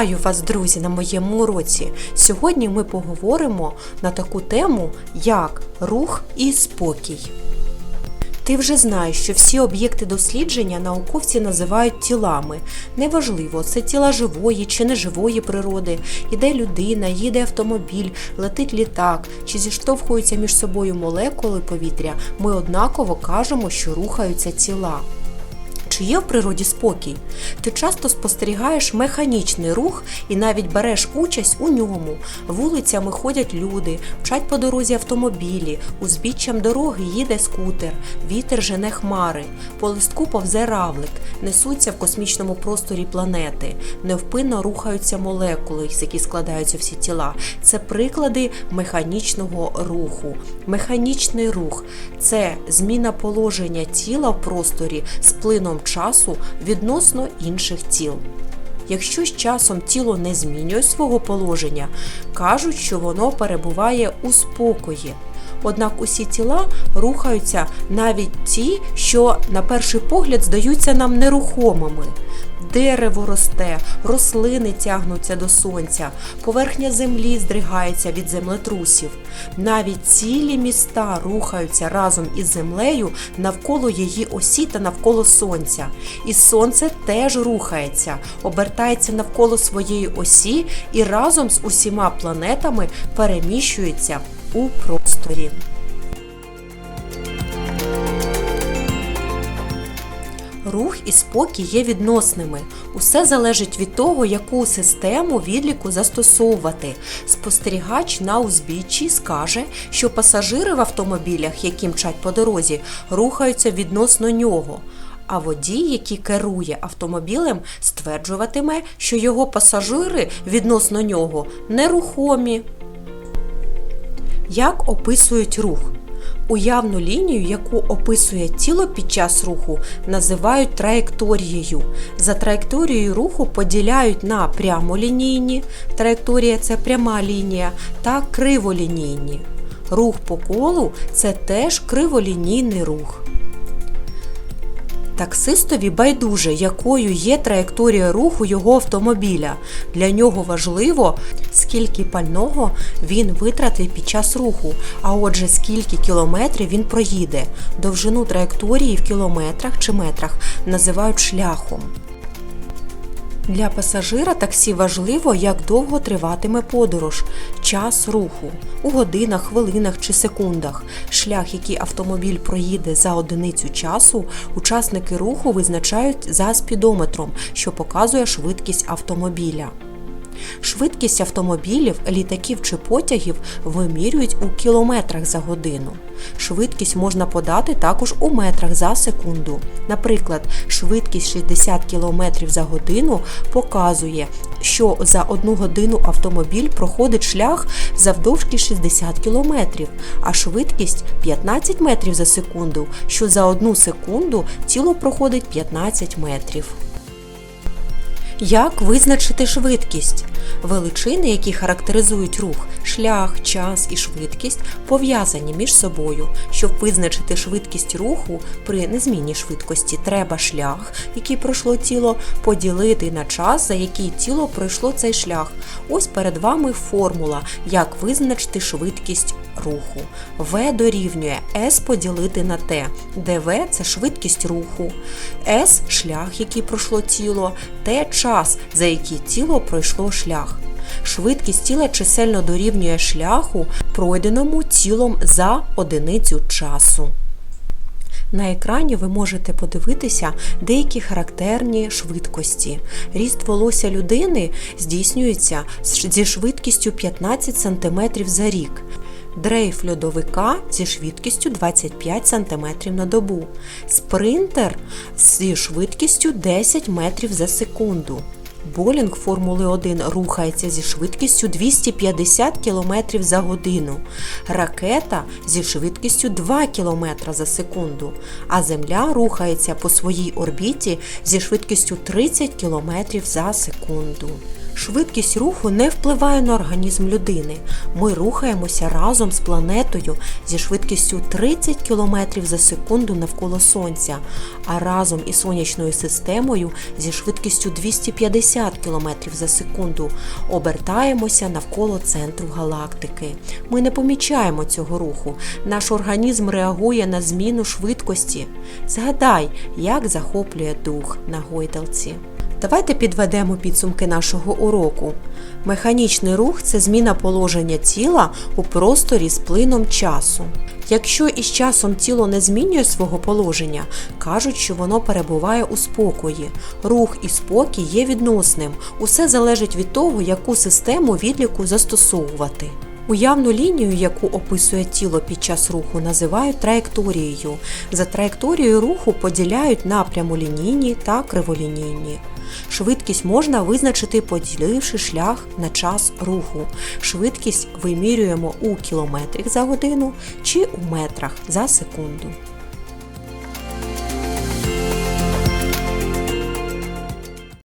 Вітаю вас, друзі, на моєму уроці. Сьогодні ми поговоримо на таку тему, як рух і спокій. Ти вже знаєш, що всі об'єкти дослідження науковці називають тілами. Неважливо, це тіла живої чи неживої природи, іде людина, їде автомобіль, летить літак чи зіштовхуються між собою молекули повітря. Ми однаково кажемо, що рухаються тіла. Чи є в природі спокій? Ти часто спостерігаєш механічний рух і навіть береш участь у ньому. Вулицями ходять люди, вчать по дорозі автомобілі, узбіччям дороги їде скутер, вітер жене хмари, по листку повзе равлик, несуться в космічному просторі планети, невпинно рухаються молекули, з які складаються всі тіла. Це приклади механічного руху. Механічний рух це зміна положення тіла в просторі з плином часу відносно інших тіл. Якщо з часом тіло не змінює свого положення, кажуть, що воно перебуває у спокої. Однак усі тіла рухаються навіть ті, що на перший погляд здаються нам нерухомими. Дерево росте, рослини тягнуться до сонця, поверхня землі здригається від землетрусів. Навіть цілі міста рухаються разом із землею навколо її осі та навколо сонця. І сонце теж рухається, обертається навколо своєї осі і разом з усіма планетами переміщується у просторі. Рух і спокій є відносними. Усе залежить від того, яку систему відліку застосовувати. Спостерігач на узбіччі скаже, що пасажири в автомобілях, які мчать по дорозі, рухаються відносно нього. А водій, який керує автомобілем, стверджуватиме, що його пасажири відносно нього нерухомі. Як описують рух? Уявну лінію, яку описує тіло під час руху, називають траєкторією. За траєкторією руху поділяють на прямолінійні, траєкторія це пряма лінія, та криволінійні. Рух по колу це теж криволінійний рух. Таксистові байдуже, якою є траєкторія руху його автомобіля. Для нього важливо, скільки пального він витратив під час руху, а отже, скільки кілометрів він проїде. Довжину траєкторії в кілометрах чи метрах називають шляхом. Для пасажира таксі важливо, як довго триватиме подорож, час руху у годинах, хвилинах чи секундах. Шлях, який автомобіль проїде за одиницю часу, учасники руху визначають за спідометром, що показує швидкість автомобіля. Швидкість автомобілів, літаків чи потягів вимірюють у кілометрах за годину. Швидкість можна подати також у метрах за секунду. Наприклад, швидкість 60 км за годину показує, що за одну годину автомобіль проходить шлях завдовжки 60 км, а швидкість 15 метрів за секунду, що за одну секунду тіло проходить 15 метрів. Як визначити швидкість? Величини, які характеризують рух, шлях, час і швидкість, пов'язані між собою. Щоб визначити швидкість руху при незмінній швидкості, треба шлях, який пройшло тіло, поділити на час, за який тіло пройшло цей шлях. Ось перед вами формула, як визначити швидкість руху. В дорівнює S поділити на T, де В це швидкість руху, S шлях, який пройшло тіло, T час, за який тіло пройшло шлях. Швидкість тіла чисельно дорівнює шляху, пройденому тілом за одиницю часу. На екрані ви можете подивитися деякі характерні швидкості. Ріст волосся людини здійснюється зі швидкістю 15 см за рік. Дрейф льодовика зі швидкістю 25 см на добу. Спринтер зі швидкістю 10 метрів за секунду. Болінг Формули 1 рухається зі швидкістю 250 км за годину, ракета зі швидкістю 2 км за секунду, а Земля рухається по своїй орбіті зі швидкістю 30 км за секунду. Швидкість руху не впливає на організм людини. Ми рухаємося разом з планетою зі швидкістю 30 км за секунду навколо Сонця, а разом із сонячною системою зі швидкістю 250 км за секунду обертаємося навколо центру галактики. Ми не помічаємо цього руху. Наш організм реагує на зміну швидкості. Згадай, як захоплює дух на гойдалці. Давайте підведемо підсумки нашого уроку. Механічний рух це зміна положення тіла у просторі з плином часу. Якщо із часом тіло не змінює свого положення, кажуть, що воно перебуває у спокої. Рух і спокій є відносним. Усе залежить від того, яку систему відліку застосовувати. Уявну лінію, яку описує тіло під час руху, називають траєкторією. За траєкторією руху поділяють на прямолінійні та криволінійні. Швидкість можна визначити, поділивши шлях на час руху. Швидкість вимірюємо у кілометрах за годину чи у метрах за секунду.